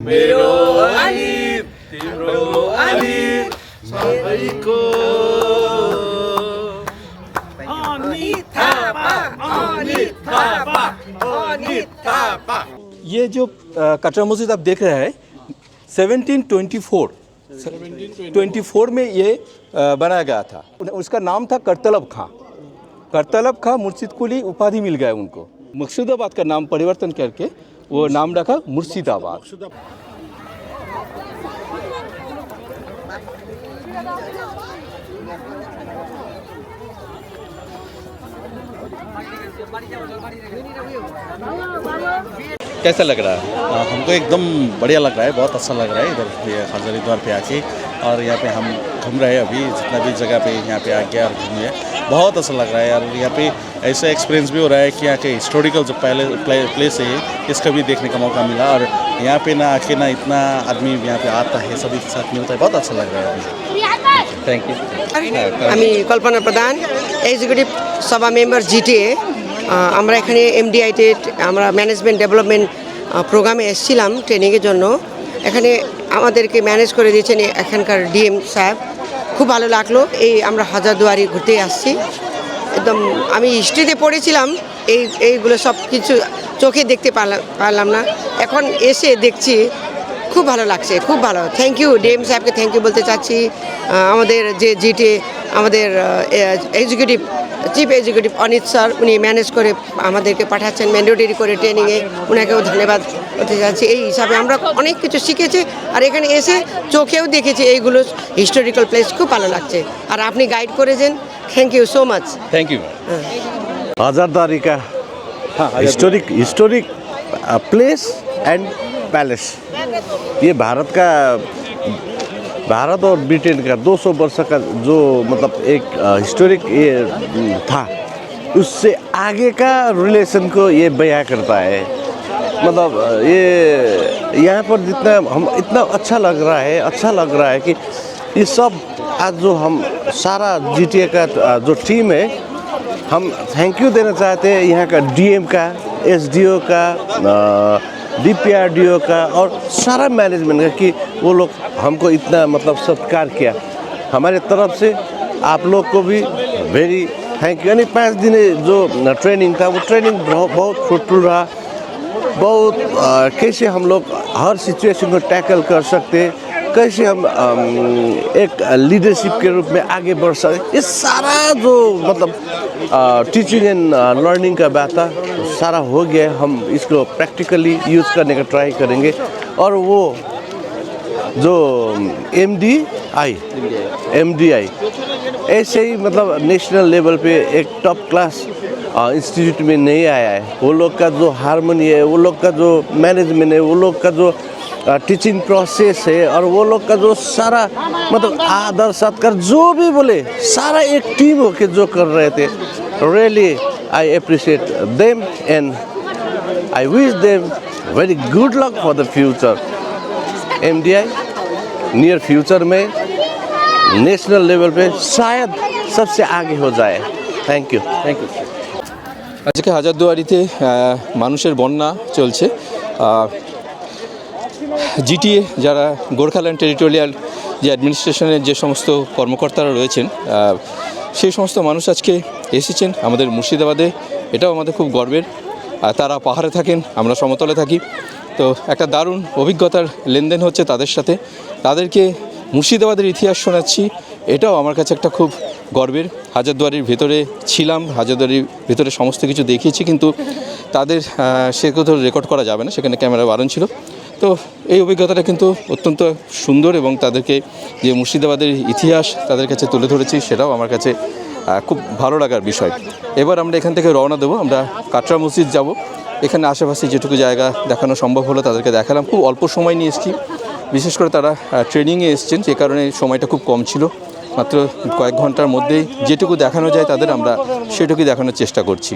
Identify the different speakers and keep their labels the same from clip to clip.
Speaker 1: मेरो अलिर तिम्रो अलिर सबैको। अनित थापा अनित थापा अनित थापा।
Speaker 2: ये जो कटरा मस्जिद आप देख रहे हैं 1724 24 में ये बनाया गया था। उसका नाम था करतलब खां। करतलब खां मुर्शिद कुली उपाधि मिल गया उनको। मकसूदाबाद का नाम परिवर्तन करके ও নাম রাখা মুর্শিদাবাদ। कैसा लग रहा है?
Speaker 3: हमको एकदम बढ़िया लग रहा है बहुत अच्छा लग रहा है इधर ये हजारीद्वार पे आके। और यहाँ पे हम घूम रहे हैं अभी जितना भी जगह पे यहाँ पे आके और घूमे बहुत अच्छा लग रहा है। यार यहाँ पे ऐसा एक्सपीरियंस भी हो रहा है कि यहाँ के हिस्टोरिकल जो पहले प्लेस है इसका भी देखने का मौका मिला। और यहाँ पे ना आके ना इतना आदमी यहाँ पे आता है सभी के साथ मिलता है बहुत अच्छा लग रहा है।
Speaker 2: थैंक यू
Speaker 4: हमी कल्पना प्रधान एग्जीक्यूटिव सभा मेंबर जी আমরা এখানে এমডিআইতে আমরা ম্যানেজমেন্ট ডেভেলপমেন্ট প্রোগ্রামে এসেছিলাম ট্রেনিংয়ের জন্য। এখানে আমাদেরকে ম্যানেজ করে দিয়েছেন এখানকার ডিএম সাহেব। খুব ভালো লাগল, এই আমরা হাজারদুয়ারি ঘুরতে আসছি। একদম আমি হিস্ট্রিতে পড়েছিলাম, এই, এইগুলো সব কিছু চোখে দেখতে পারলাম পারলাম না। এখন এসে দেখছি, খুব ভালো লাগছে, খুব ভালো। থ্যাংক ইউ ডিএম সাহেবকে থ্যাংক ইউ বলতে চাচ্ছি। আমাদের যে জিটি আমাদের executive chief executive Anit sir উনি ম্যানেজ করে আমাদেরকে পাঠাচ্ছেন ম্যান্ডেটরি করে ট্রেনিংয়ে ওনাকেও ধন্যবাদ করতে চাচ্ছি এই হিসাবে আমরা অনেক কিছু শিখেছি আর এখানে এসে চোখেও দেখেছি এইগুলো হিস্টোরিক্যাল প্লেস খুব ভালো লাগছে আর আপনি গাইড করেছেন thank you so much
Speaker 2: thank you
Speaker 5: Hazarduari का historic historic place and palace ये भारत का भारत और ब्रिटेन का 200 वर्ष का जो मतलब एक हिस्टोरिक ये था, उससे आगे का रिलेशन को ये बयां करता है। मतलब ये, यहाँ पर जितना हम, इतना अच्छा लग रहा है अच्छा लग रहा है कि ये सब आज जो हम सारा जीटीए का जो टीम है, हम थैंक यू देना चाहते हैं यहाँ का डीएम का एसडीओ का डीपीआरडीओ का और सारा मैनेजमेंट का कि वो लोग हमको इतना मतलब सत्कार किया। हमारे तरफ़ से आप लोग को भी वेरी थैंक यू यानी पाँच दिन जो ट्रेनिंग था, वो ट्रेनिंग बहुत फ्रूटफुल रहा। बहुत कैसे हम लोग हर सिचुएशन को टैकल कर सकते, कैसे हम एक लीडरशिप के रूप में आगे बढ़ सकते, ये सारा जो मतलब टीचिंग एंड लर्निंग का बात सारा हो गया हम इसको प्रैक्टिकली यूज़ करने का ट्राई करेंगे। और वो जो M D I M D I ऐसे ही मतलब नेशनल लेवल पे एक टॉप क्लास इंस्टीट्यूट में नहीं आया है। वो लोग का जो हारमोनी है, वो लोग का जो मैनेजमेंट है, वो लोग का जो टीचिंग प्रोसेस है और वो लोग का जो सारा मतलब आदर सत्कार जो भी बोले सारा एक टीम होके जो कर रहे थे really I appreciate them and I wish them very good luck for the future um near future में नेशनल लेवल पे शायद सबसे आगे हो जाए थैंक यू
Speaker 2: থ্যাংক ইউ আজকে হাজারদুয়ারিতে আহ, মানুষের বন্যা চলছে জিটিএ, যারা গোর্খাল্যান্ড টেরিটোরিয়াল যে অ্যাডমিনিস্ট্রেশনের যে সমস্ত কর্মকর্তারা রয়েছেন সেই সমস্ত মানুষ আজকে এসেছেন আমাদের মুর্শিদাবাদে। এটাও আমাদের খুব গর্বের। আর তারা পাহাড়ে থাকেন, আমরা সমতলে থাকি। তো একটা দারুণ অভিজ্ঞতার লেনদেন হচ্ছে তাদের সাথে। তাদেরকে মুর্শিদাবাদের ইতিহাস শোনাচ্ছি, এটাও আমার কাছে একটা খুব গর্বের। হাজারদুয়ারির ভেতরে ছিলাম, হাজারদুয়ারির ভেতরে সমস্ত কিছু দেখিয়েছি, কিন্তু তাদের সে কোথাও রেকর্ড করা যাবে না, সেখানে ক্যামেরা বারণ ছিল। তো এই অভিজ্ঞতাটা কিন্তু অত্যন্ত সুন্দর এবং তাদেরকে যে মুর্শিদাবাদের ইতিহাস তাদের কাছে তুলে ধরেছি, সেটাও আমার কাছে খুব ভালো লাগার বিষয়। এবার আমরা এখান থেকে রওনা দেবো, আমরা কাটরা মসজিদ যাব। এখানে আশেপাশে যেটুকু জায়গা দেখানো সম্ভব হলো তাদেরকে দেখালাম। খুব অল্প সময় নিয়ে এসেছি। বিশেষ করে তারা ট্রেনিংয়ে এসছেন, যে কারণে সময়টা খুব কম ছিল। মাত্র কয়েক ঘণ্টার মধ্যেই যেটুকু দেখানো যায় তাদের, আমরা সেটুকুই দেখানোর চেষ্টা করছি।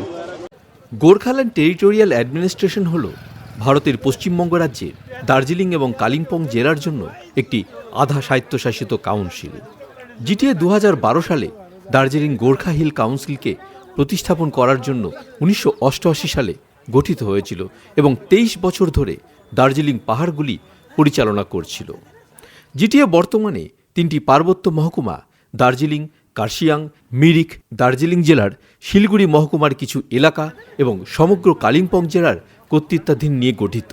Speaker 6: গোর্খাল্যান্ড টেরিটোরিয়াল অ্যাডমিনিস্ট্রেশন হল ভারতের পশ্চিমবঙ্গ রাজ্যে দার্জিলিং এবং কালিম্পং জেলার জন্য একটি আধা স্বায়ত্তশাসিত কাউন্সিল। জিটিএ দু হাজার বারো সালে দার্জিলিং গোর্খা হিল কাউন্সিলকে প্রতিস্থাপন করার জন্য উনিশশো অষ্টআশি সালে গঠিত হয়েছিল এবং তেইশ বছর ধরে দার্জিলিং পাহাড়গুলি পরিচালনা করছিল। জিটিএ বর্তমানে তিনটি পার্বত্য মহকুমা, দার্জিলিং, কার্শিয়াং, মিরিক, দার্জিলিং জেলার শিলিগুড়ি মহকুমার কিছু এলাকা এবং সমগ্র কালিম্পং জেলার কর্তৃত্বাধীন নিয়ে গঠিত।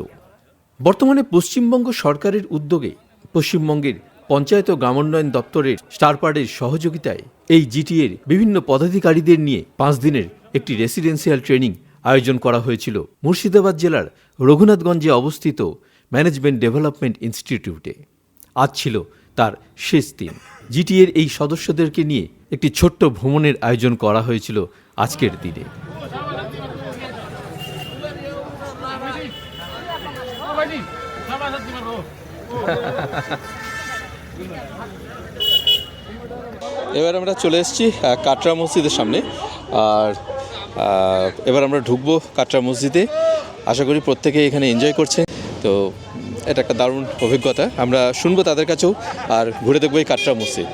Speaker 6: বর্তমানে পশ্চিমবঙ্গ সরকারের উদ্যোগে পশ্চিমবঙ্গের পঞ্চায়েত ও গ্রামোন্নয়ন দপ্তরের স্টারপার্ডের সহযোগিতায় এই জিটিএর বিভিন্ন পদাধিকারীদের নিয়ে পাঁচ দিনের একটি রেসিডেন্সিয়াল ট্রেনিং আয়োজন করা হয়েছিল মুর্শিদাবাদ জেলার রঘুনাথগঞ্জে অবস্থিত ম্যানেজমেন্ট ডেভেলপমেন্ট ইনস্টিটিউটে। আজ ছিল তার শেষ দিন। জিটিএর এই সদস্যদেরকে নিয়ে একটি ছোট্ট ভ্রমণের আয়োজন করা হয়েছিল আজকের দিনে।
Speaker 2: এবার আমরা চলে এসেছি কাটরা মসজিদের সামনে। আর এবার আমরা ঢুকবো কাটরা মসজিদে। আশা করি প্রত্যেকে এখানে এনজয় করছে। তো, এটা একটা দারুণ অভিজ্ঞতা। আমরা শুনব তাদের কাছেও আর ঘুরে দেখব এই কাটরা মসজিদ।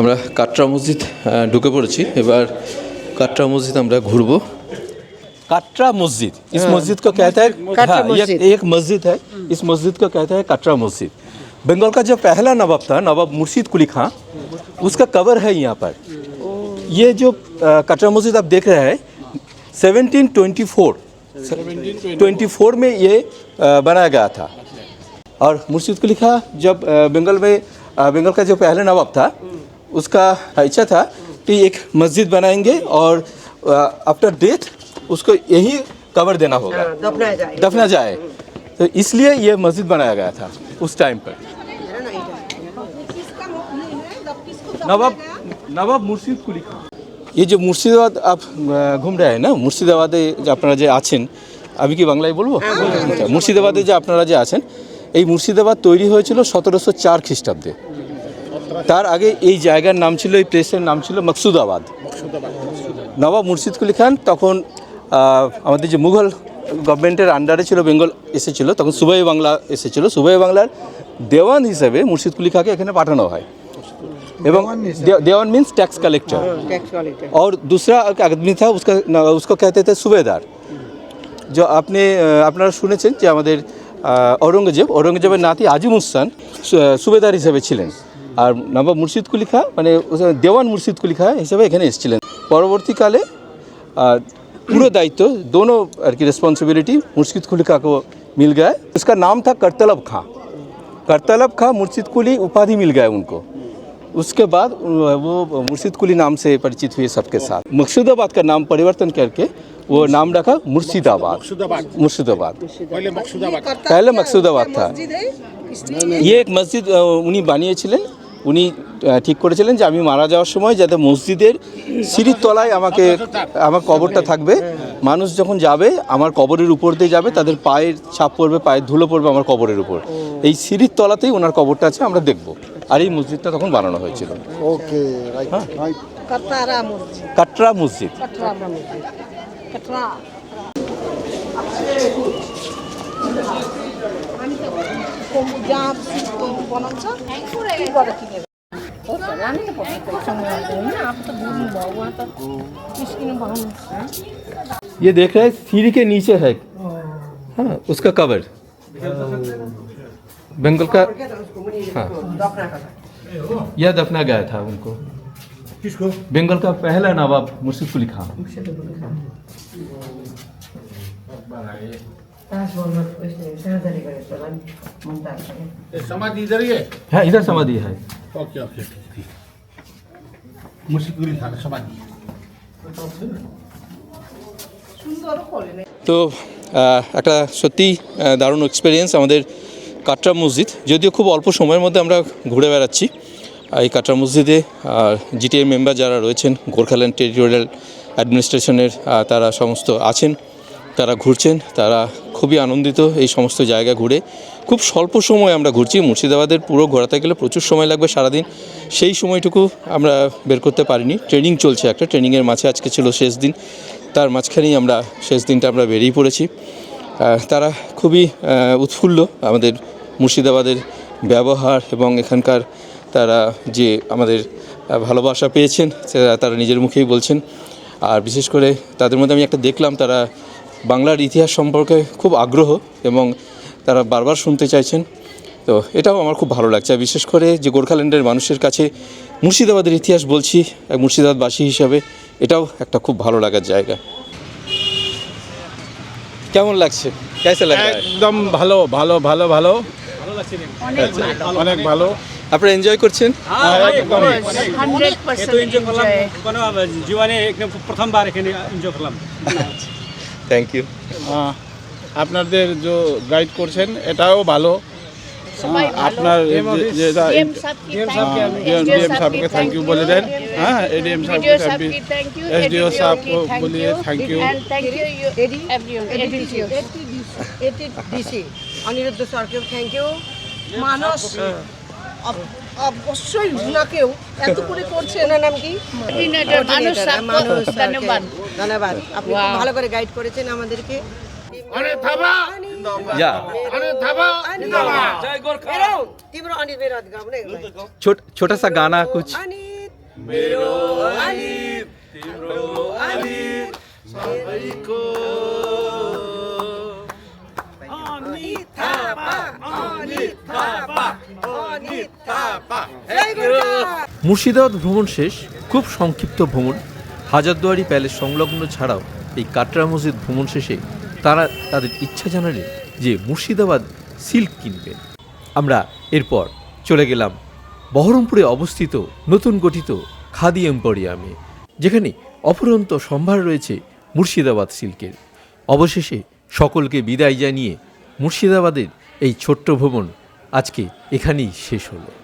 Speaker 2: আমরা কাটরা মসজিদ ঢুকে পড়েছি। এবার কাটরা মসজিদ আমরা ঘুরবো। काटरा मस्जिद। इस मस्जिद को कहता है हाँ, एक मस्जिद। है। इस मस्जिद को कहता है कटरा मस्जिद। बंगाल का जो पहला नवाब था नवाब मुर्शीद कुली खां उसका कवर है यहाँ पर। ये जो कटरा मस्जिद आप देख रहे हैं 1724 24 में ये बनाया गया था। और मुर्शीद कुली खां जब बंगाल में बंगाल का जो पहला नवाब था उसका इच्छा था कि एक मस्जिद बनाएँगे और आफ्टर डेथ उसको यही कवर देना होगा
Speaker 4: দফনায় যায়
Speaker 2: दफना जाए तो इसलिए ये मस्जिद बनाया गया था उस टाइम पर नवाब नवाब मुर्शिद कुली खान ये जो मुर्शिदाबाद आप अ, घूम रहे हैं ना মুর্শিদাবাদে যে আপনারা যে আছেন আমি কি বাংলায় বলবো আচ্ছা, মুর্শিদাবাদে যে আপনারা যে আছেন এই মুর্শিদাবাদ তৈরি হয়েছিল সতেরোশো চার খ্রিস্টাব্দে তার আগে এই জায়গার নাম ছিল এই প্লেসের নাম ছিল মকসুদাবাদ নবাব মুর্শিদ কুলি খান তখন আহ, আমাদের যে মুঘল গভর্নমেন্টের আন্ডারে ছিল বেঙ্গল এসেছিল তখন সুবাই বাংলা এসেছিল সুবাই বাংলার দেওয়ান হিসেবে মুর্শিদ কুলি খাঁকে এখানে পাঠানো হয় এবং दे- Dewan means tax collector
Speaker 4: tax collector
Speaker 2: और दूसरा एक आदमी था उसका उसको कहते थे सूबेदार जो आपने আহ, আপনারা শুনেছেন যে আমাদের আহ, ঔরঙ্গজেব ঔরঙ্গজেবের নাতি আজিম উসান সু- সুবেদার হিসেবে ছিলেন আর নবাব মুর্শিদ কুলি খাঁ মানে ও- দেওয়ান মুর্শিদ কুলি খাঁ হিসেবে এখানে এসেছিলেন পরবর্তীকালে আহ, पूरा दायित्व दोनों की रिस्पॉन्सिबिलिटी मुर्शिद कुली खां को मिल गया उसका नाम था करतलब खां करतलब खां मुर्शिद कुली उपाधि मिल गया उनको उसके बाद वो मुर्शिद कुली नाम से परिचित हुए सबके साथ मकसूदाबाद का नाम परिवर्तन करके वो नाम रखा मुर्शिदाबाद मुर्शिदाबाद पहले मकसूदाबाद था ये एक मस्जिद আহ, উনি বানিয়েছিলেন উনি ঠিক করেছিলেন যে আমি মারা যাওয়ার সময় যাতে মসজিদের সিঁড়ির তলায় আমাকে আমার কবরটা থাকবে। মানুষ যখন যাবে আমার কবরের উপর দিয়ে যাবে তাদের পায়ের ছাপ পড়বে পায়ের ধুলো পড়বে আমার কবরের উপর। এই সিঁড়ির তলাতেই ওনার কবরটা আছে আমরা দেখব। আর এই মসজিদটা তখন বানানো হয়েছিল। ये देख रहे सीढ़ी के नीचे है। हाँ उसका कवर बंगल का हाँ। यह दफना गया था उनको। किसको? का पहला नवाब मुर्शिद कुली खान।
Speaker 1: समाधि इधर ही है
Speaker 2: हाँ इधर समाधि है
Speaker 1: ओके ओके मुर्शिदपुरी था समाधि
Speaker 2: তো আহ, একটা সত্যি আহ, দারুণ এক্সপিরিয়েন্স আমাদের কাটরা মসজিদ যদিও খুব অল্প সময়ের মধ্যে আমরা ঘুরে বেড়াচ্ছি আর এই কাটরা মসজিদে জিটিএর মেম্বার যারা রয়েছেন গোর্খাল্যান্ড টেরিটোরিয়াল অ্যাডমিনিস্ট্রেশনের আহ, তারা সমস্ত আছেন তারা ঘুরছেন, তারা খুবই আনন্দিত এই সমস্ত জায়গা ঘুরে। খুব স্বল্প সময় আমরা ঘুরছি, মুর্শিদাবাদের পুরো ঘোরাতে গেলে প্রচুর সময় লাগবে সারাদিন। সেই সময়টুকু আমরা বের করতে পারিনি। ট্রেনিং চলছে একটা, ট্রেনিংয়ের মাঝে আজকে ছিল শেষ দিন। তার মাঝখানেই আমরা শেষ দিনটা আমরা বেরিয়ে পড়েছি। তারা খুবই উৎফুল্ল আমাদের মুর্শিদাবাদের ব্যবহার এবং এখানকার তারা যে আমাদের ভালোবাসা পেয়েছেন তারা নিজের মুখেই বলছেন। আর বিশেষ করে তাদের মধ্যে আমি একটা দেখলাম, তারা বাংলার ইতিহাস সম্পর্কে খুব আগ্রহ এবং তারা বারবার শুনতে চাইছেন। তো এটাও আমার খুব ভালো লাগছে। বিশেষ করে যে গোর্খাল্যান্ডের মানুষের কাছে মুর্শিদাবাদের ইতিহাস বলছি এক মুর্শিদাবাদবাসী হিসাবে এটাও একটা খুব ভালো লাগার জায়গা। কেমন লাগছে? কেসে লাগছে?
Speaker 7: একদম ভালো ভালো ভালো ভালো। অনেক ভালো।
Speaker 2: আপনারা এনজয় করছেন?
Speaker 8: কোনো জীবনে প্রথমবার এখানে এনজয় করলাম।
Speaker 2: থ্যাংক ইউ
Speaker 7: আপনাদের যে গাইড করছেন এটাও ভালো। আপনার যেটা এসডিএম থ্যাংক ইউ বলে দেন। হ্যাঁ এডিএম সাহেবকে
Speaker 9: থ্যাংক ইউ এসডিও সাহেবকে বলিয়ে থ্যাংক
Speaker 4: ইউ অনিরুদ্ধ স্যারকেও থ্যাংক ইউ
Speaker 10: মানস অবশ্যই উনাকেও এত করে করছে
Speaker 4: এনার নাম কি?
Speaker 9: মানুষ ধন্যবাদ।
Speaker 4: ধন্যবাদ আপনি খুব
Speaker 9: Wow.
Speaker 4: ভালো করে গাইড করেছেন আমাদেরকে
Speaker 2: যা
Speaker 4: বেরো, तीव्र अनित मेरो गाउँ नै
Speaker 2: छोट छोटा सा गाना कुछ
Speaker 4: अनित मेरो अनित तिम्रो अनित सबैको अनित थापा अनित थापा अनित थापा जय गोर्खा
Speaker 6: মুর্শিদাবাদ ভ্রমণ শেষ খুব সংক্ষিপ্ত ভ্রমণ হাজারদুয়ারি প্যালেস সংলগ্ন ছাড়াও এই কাটরা মসজিদ ভ্রমণ শেষে তারা তাদের ইচ্ছা জানালেন যে মুর্শিদাবাদ সিল্ক কিনবেন আমরা এরপর চলে গেলাম বহরমপুরে অবস্থিত নতুন গঠিত খাদি এম্পোরিয়ামে, যেখানে অফুরন্ত সম্ভার রয়েছে মুর্শিদাবাদ সিল্কের। অবশেষে সকলকে বিদায় জানিয়ে মুর্শিদাবাদের এই ছোট্ট ভ্রমণ আজকে এখানেই শেষ হলো।